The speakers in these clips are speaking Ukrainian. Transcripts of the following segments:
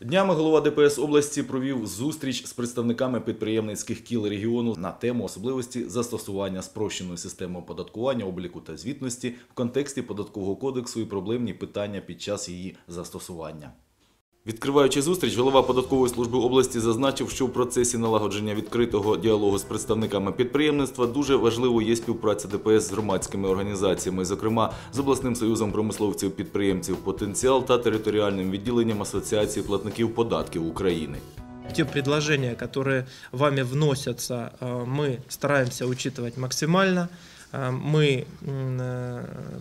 Днями голова ДПС області провів зустріч з представниками підприємницьких кіл регіону на тему особливості застосування спрощеної системи оподаткування, обліку та звітності в контексті податкового кодексу і проблемні питання під час її застосування. Відкриваючи зустріч, голова податкової служби області зазначив, що в процесі налагодження відкритого діалогу з представниками підприємництва дуже важливою є співпраця ДПС з громадськими організаціями, зокрема з обласним союзом промисловців підприємців Потенціал та територіальним відділенням Асоціації платників податків України. Те предложения, которые вами вносятся, э, мы стараемся учитывать максимально. Э, Мы м, э,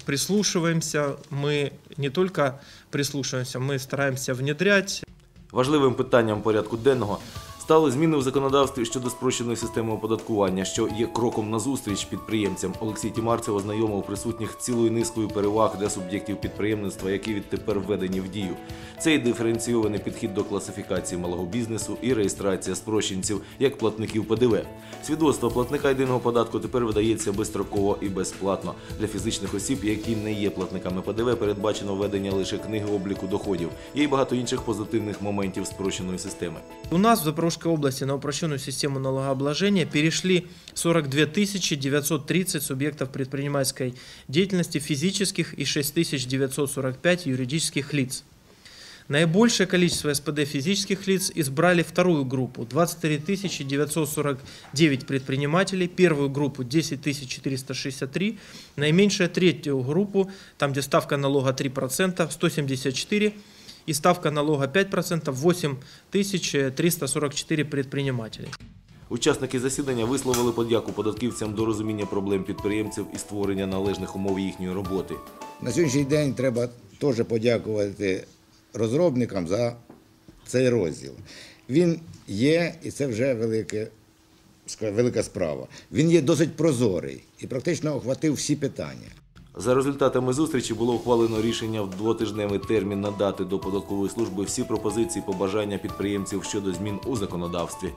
прислушиваемся, мы не только прислушиваемся, мы стараемся внедрять. Важливим питанням порядку денного стали зміни в законодавстві щодо спрощеної системи оподаткування, що є кроком назустріч підприємцям. Олексій Тімарцев ознайомив присутніх цілою низкою переваг для суб'єктів підприємництва, які відтепер введені в дію. Це і диференційований підхід до класифікації малого бізнесу і реєстрація спрощенців як платників ПДВ. Свідоцтво платника єдиного податку тепер видається безстроково і безплатно. Для фізичних осіб, які не є платниками ПДВ, передбачено введення лише книги обліку доходів. Є й багато інших позитивних моментів спрощеної системи. У нас в Запорожской области на упрощенную систему налогообложения перешли 42 930 субъектов предпринимательской деятельности физических и 6 945 юридических лиц. Наибольшее количество СПД физических лиц избрали вторую группу – 23 949 предпринимателей, первую группу – 10 463, наименьшая третью группу, там где ставка налога 3%, 174 и ставка налога 5%, 8344 предпринимателей. Учасники засідання висловили подяку податківцям до розуміння проблем підприємців і створення належних умов їхньої роботи. На сьогоднішній день треба теж подякувати розробникам за цей розділ. Він є, і це вже велике, велика справа. Він є досить прозорий і практично охватив всі питання. За результатами зустрічі було ухвалено рішення в двотижневий термін надати до податкової служби всі пропозиції побажання підприємців щодо змін у законодавстві.